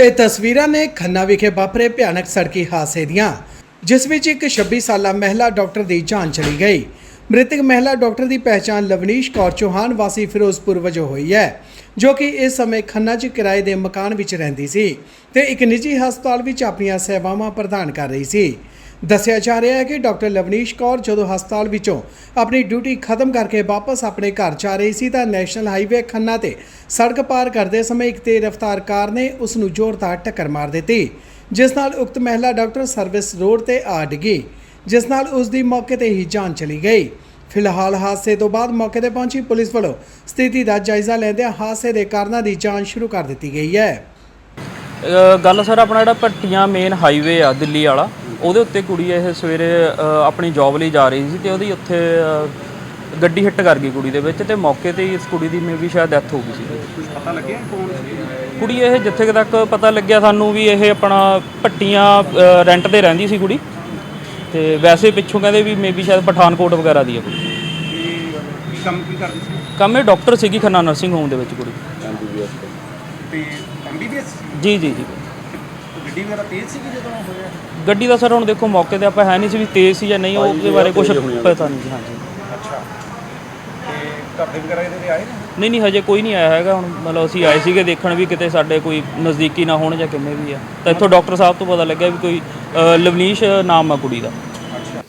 ਇਹ ਤਸਵੀਰਾਂ ਨੇ ਖੰਨਾ ਵਿਖੇ ਵਾਪਰੇ ਭਿਆਨਕ ਸੜਕੀ ਹਾਦਸੇ ਦੀਆਂ, ਜਿਸ ਵਿੱਚ ਇੱਕ 26 ਸਾਲਾ ਮਹਿਲਾ ਡਾਕਟਰ ਦੀ ਜਾਨ ਚਲੀ ਗਈ। ਮ੍ਰਿਤਕ ਮਹਿਲਾ ਡਾਕਟਰ ਦੀ ਪਹਿਚਾਣ ਲਵਨੀਸ਼ ਕੌਰ ਚੌਹਾਨ ਵਾਸੀ ਫਿਰੋਜ਼ਪੁਰ ਵਜੋਂ ਹੋਈ ਹੈ, ਜੋ ਕਿ ਇਸ ਸਮੇਂ ਖੰਨਾ 'ਚ ਕਿਰਾਏ ਦੇ ਮਕਾਨ ਵਿੱਚ ਰਹਿੰਦੀ ਸੀ ਤੇ ਇੱਕ ਨਿੱਜੀ ਹਸਪਤਾਲ ਵਿੱਚ ਆਪਣੀਆਂ ਸੇਵਾਵਾਂ ਪ੍ਰਦਾਨ ਕਰ ਰਹੀ ਸੀ। ਦੱਸਿਆ ਜਾ ਰਿਹਾ ਹੈ ਕਿ ਡਾਕਟਰ ਲਵਨੀਸ਼ ਕੌਰ ਜਦੋਂ ਹਸਪਤਾਲ ਵਿੱਚੋਂ ਆਪਣੀ ਡਿਊਟੀ ਖਤਮ ਕਰਕੇ ਵਾਪਸ ਆਪਣੇ ਘਰ ਜਾ ਰਹੀ ਸੀ ਤਾਂ ਨੈਸ਼ਨਲ ਹਾਈਵੇ ਖੰਨਾ ਤੇ ਸੜਕ ਪਾਰ ਕਰਦੇ ਸਮੇਂ ਇੱਕ ਤੇਜ਼ ਰਫ਼ਤਾਰ ਕਾਰ ਨੇ ਉਸ ਨੂੰ ਜ਼ੋਰਦਾਰ ਟੱਕਰ ਮਾਰ ਦਿੱਤੀ, ਜਿਸ ਨਾਲ ਉਕਤ ਮਹਿਲਾ ਡਾਕਟਰ ਸਰਵਿਸ ਰੋਡ ਤੇ ਆ ਡਿੱਗੀ, ਜਿਸ ਨਾਲ ਉਸ ਦੀ ਮੌਕੇ ਤੇ ਹੀ ਜਾਨ ਚਲੀ ਗਈ। ਫਿਲਹਾਲ ਹਾਦਸੇ ਤੋਂ ਬਾਅਦ ਮੌਕੇ ਤੇ ਪਹੁੰਚੀ ਪੁਲਿਸ ਵੱਲੋਂ ਸਥਿਤੀ ਦਾ ਜਾਇਜ਼ਾ ਲੈਂਦਿਆਂ ਹਾਦਸੇ ਦੇ ਕਾਰਨਾਂ ਦੀ ਜਾਂਚ ਸ਼ੁਰੂ ਕਰ ਦਿੱਤੀ ਗਈ ਹੈ। ਗੱਲ ਸਰ ਆਪਣਾ ਜਿਹੜਾ ਭੱਟੀਆਂ ਮੇਨ ਹਾਈਵੇ ਆ ਦਿੱਲੀ ਵਾਲਾ ਉਹਦੇ ਉੱਤੇ ਕੁੜੀ ਇਹ ਸਵੇਰੇ ਅ, ਆਪਣੀ ਜੌਬ ਲਈ ਜਾ ਰਹੀ ਸੀ ਤੇ ਉਹਦੀ ਉੱਥੇ ਅ, ਗੱਡੀ ਹਿੱਟ ਕਰ ਗਈ ਕੁੜੀ ਦੇ ਵਿੱਚ ਤੇ ਮੌਕੇ ਤੇ ਹੀ ਇਸ ਕੁੜੀ ਦੀ ਮੇ ਵੀ ਸ਼ਾਇਦ ਡੈਥ ਹੋ ਗਈ ਸੀ। ਕੁਝ ਪਤਾ ਲੱਗਿਆ ਕੌਣ ਸੀ? ਕੁੜੀ ਇਹ ਜਿੱਥੇ ਕੁ ਤੱਕ ਪਤਾ ਲੱਗਿਆ ਸਾਨੂੰ ਵੀ ਇਹ ਆਪਣਾ ਭੱਟੀਆਂ ਰੈਂਟ ਤੇ ਰਹਿੰਦੀ ਸੀ ਕੁੜੀ ਤੇ ਵੈਸੇ ਪਿੱਛੋਂ ਕਹਿੰਦੇ ਵੀ ਮੇ ਵੀ ਸ਼ਾਇਦ ਪਠਾਨਕੋਟ ਵਗੈਰਾ ਦੀ ਹੈ ਕੁੜੀ। ਤੇ ਕੀ ਕੰਮ ਕੀ ਕਰਦੀ ਸੀ? ਕੰਮ ਇਹ ਡਾਕਟਰ ਸੀਗੀ ਖੰਨਾ ਨਰਸਿੰਗ ਹੋਮ ਦੇ ਵਿੱਚ ਕੁੜੀ। ਤੇ ਐਮਬੀਬੀਐਸ ਜੀ ਜੀ ਜੀ। ਗੱਡੀ ਵਗੈਰਾ ਤੇਜ਼ ਸੀ ਜਦੋਂ ਹੋਇਆ? ਗੱਡੀ ਦਾ ਸਰ ਹੁਣ ਦੇਖੋ ਮੌਕੇ ਤੇ ਆਪਾਂ ਹੈ ਨਹੀਂ ਸੀ ਵੀ ਤੇਜ਼ ਸੀ ਜਾਂ ਨਹੀਂ ਉਹਦੇ ਬਾਰੇ ਕੁਝ ਪਤਾ ਨਹੀਂ ਜੀ ਹਾਂਜੀ। ਅੱਛਾ। ਤੇ ਘਰ ਦੇ ਵਗੈਰਾ ਇਹਦੇ ਤੇ ਆਏ ਨੇ ਨਹੀਂ ਨਹੀਂ ਹਜੇ ਕੋਈ ਨਹੀਂ ਆਇਆ ਹੈਗਾ। ਹੁਣ ਮਤਲਬ ਅਸੀਂ ਆਏ ਸੀਗੇ ਦੇਖਣ ਵੀ ਕਿਤੇ ਸਾਡੇ ਕੋਈ ਨਜ਼ਦੀਕੀ ਨਾ ਹੋਣ ਜਾਂ ਕਿਵੇਂ ਵੀ ਆ। ਤਾਂ ਇੱਥੋਂ ਡਾਕਟਰ ਸਾਹਿਬ ਤੋਂ ਪਤਾ ਲੱਗਿਆ ਵੀ ਕੋਈ ਅ, ਲਵਨੀਸ਼ ਨਾਮ ਆ ਕੁੜੀ ਦਾ। ਅੱਛਾ।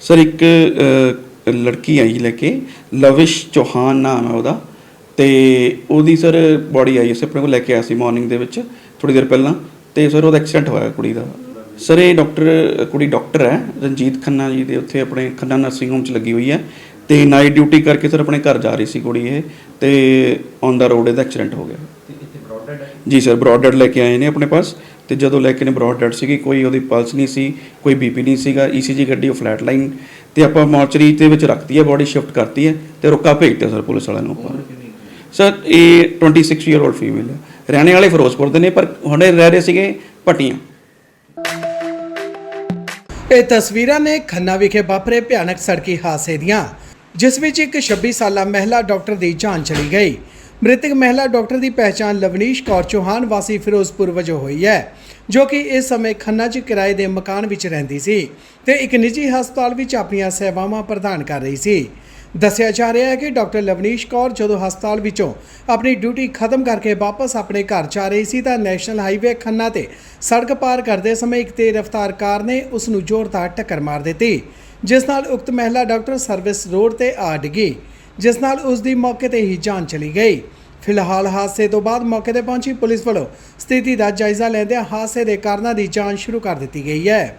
ਸਰ ਇੱਕ ਅ, ਲੜਕੀ ਆਈ ਲੈ ਕੇ ਲਵਿਸ਼ ਚੌਹਾਨ ਨਾਮ ਹੈ ਉਹਦਾ। ਤੇ ਉਹਦੀ ਸਰ ਬੋਡੀ ਆਈ ਸੀ ਆਪਣੇ ਕੋਲ ਲੈ ਕੇ ਆਇਆ ਸੀ ਮਾਰਨਿੰਗ ਦੇ ਵਿੱਚ ਥੋੜੀ ਦੇਰ ਪਹਿਲਾਂ। ਤੇ ਸਰ ਉਹਦਾ ਐਕਸੀਡੈਂਟ ਹੋਇਆ ਕੁੜੀ ਦਾ। ਸਰ ਇਹ ਡਾਕਟਰ ਕੁੜੀ ਡਾਕਟਰ ਹੈ ਰਣਜੀਤ ਖੰਨਾ ਜੀ ਦੇ ਉੱਥੇ ਆਪਣੇ ਖੰਨਾ ਨਰਸਿੰਗ ਹੋਮ 'ਚ ਲੱਗੀ ਹੋਈ ਹੈ ਤੇ ਨਾਈਟ ਡਿਊਟੀ ਕਰਕੇ ਸਰ ਆਪਣੇ ਘਰ ਜਾ ਰਹੀ ਸੀ ਕੁੜੀ ਇਹ ਤੇ ਔਨ ਦਾ ਰੋਡ ਇਹਦਾ ਐਕਸੀਡੈਂਟ ਹੋ ਗਿਆ। ਜੀ ਸਰ ਬ੍ਰੌਡਡ ਲੈ ਕੇ ਆਏ ਨੇ ਆਪਣੇ ਪਾਸ ਤੇ ਜਦੋਂ ਲੈ ਕੇ ਨੇ ਬ੍ਰੌਡਡ ਸੀਗੀ ਕੋਈ ਉਹਦੀ ਪਲਸ ਨਹੀਂ ਸੀ ਕੋਈ ਬੀਪੀ ਨਹੀਂ ਸੀਗਾ ਈਸੀਜੀ ਗੱਡੀ ਉਹ ਫਲੈਟ ਲਾਈਨ ਤੇ ਆਪਾਂ ਮੋਰਚਰੀ ਦੇ ਵਿੱਚ ਰੱਖਤੀ ਹੈ ਬੋਡੀ ਸ਼ਿਫਟ ਕਰਤੀ ਹੈ ਤੇ ਰੁਕਾ ਭੇਜਤੇ ਸਰ ਪੁਲਿਸ ਵਾਲਿਆਂ ਨੂੰ ਆਪਾਂ। ਸਰ ਇਹ 26 ਈਅਰ 올ਡ ਫੀਮੇਲ ਹੈ। ਰਹਿਣੇ ਵਾਲੇ ਫਿਰੋਜ਼ਪੁਰ ਦੇ ਨੇ, ਪਰ ਹੁਣੇ ਰਹਿ ਰਹੇ ਸੀਗੇ ਪਟੀਆਂ ਇਹ ਤਸਵੀਰਾਂ ਨੇ ਖੰਨਾ ਵਿਖੇ ਵਾਪਰੇ ਭਿਆਨਕ ਸੜਕੀ ਹਾਦਸੇ ਦੀਆਂ, ਜਿਸ ਵਿੱਚ ਇੱਕ 26 ਸਾਲਾ ਮਹਿਲਾ ਡਾਕਟਰ ਦੀ ਜਾਨ ਚਲੀ ਗਈ। ਮ੍ਰਿਤਕ ਮਹਿਲਾ ਡਾਕਟਰ ਦੀ ਪਹਿਚਾਣ ਲਵਨੀਸ਼ ਕੌਰ ਚੌਹਾਨ ਵਾਸੀ ਫਿਰੋਜ਼ਪੁਰ ਵਜੋਂ ਹੋਈ ਹੈ, ਜੋ ਕਿ ਇਸ ਸਮੇਂ ਖੰਨਾ 'ਚ ਕਿਰਾਏ ਦੇ ਮਕਾਨ ਵਿੱਚ ਰਹਿੰਦੀ ਸੀ ਤੇ ਇੱਕ ਨਿੱਜੀ ਹਸਪਤਾਲ ਵਿੱਚ ਆਪਣੀਆਂ ਸੇਵਾਵਾਂ ਪ੍ਰਦਾਨ ਕਰ ਰਹੀ ਸੀ। ਦੱਸਿਆ ਜਾ ਰਿਹਾ ਹੈ ਕਿ ਡਾਕਟਰ ਲਵਨੀਸ਼ ਕੌਰ ਜਦੋਂ ਹਸਪਤਾਲ ਵਿੱਚੋਂ ਆਪਣੀ ਡਿਊਟੀ ਖਤਮ ਕਰਕੇ ਵਾਪਸ ਆਪਣੇ ਘਰ ਜਾ ਰਹੀ ਸੀ ਤਾਂ ਨੈਸ਼ਨਲ ਹਾਈਵੇ ਖੰਨਾ ਤੇ ਸੜਕ ਪਾਰ ਕਰਦੇ ਸਮੇਂ ਇੱਕ ਤੇਜ਼ ਰਫ਼ਤਾਰ ਕਾਰ ਨੇ ਉਸ ਨੂੰ ਜ਼ੋਰਦਾਰ ਟੱਕਰ ਮਾਰ ਦਿੱਤੀ, ਜਿਸ ਨਾਲ ਉਕਤ ਮਹਿਲਾ ਡਾਕਟਰ ਸਰਵਿਸ ਰੋਡ ਤੇ ਆ ਡਿੱਗੀ, ਜਿਸ ਨਾਲ ਉਸ ਦੀ ਮੌਕੇ ਤੇ ਹੀ ਜਾਨ ਚਲੀ ਗਈ। ਫਿਲਹਾਲ ਹਾਦਸੇ ਤੋਂ ਬਾਅਦ ਮੌਕੇ ਤੇ ਪਹੁੰਚੀ ਪੁਲਿਸ ਵੱਲੋਂ ਸਥਿਤੀ ਦਾ ਜਾਇਜ਼ਾ ਲੈਂਦਿਆਂ ਹਾਦਸੇ ਦੇ ਕਾਰਨਾਂ ਦੀ ਜਾਂਚ ਸ਼ੁਰੂ ਕਰ ਦਿੱਤੀ ਗਈ ਹੈ।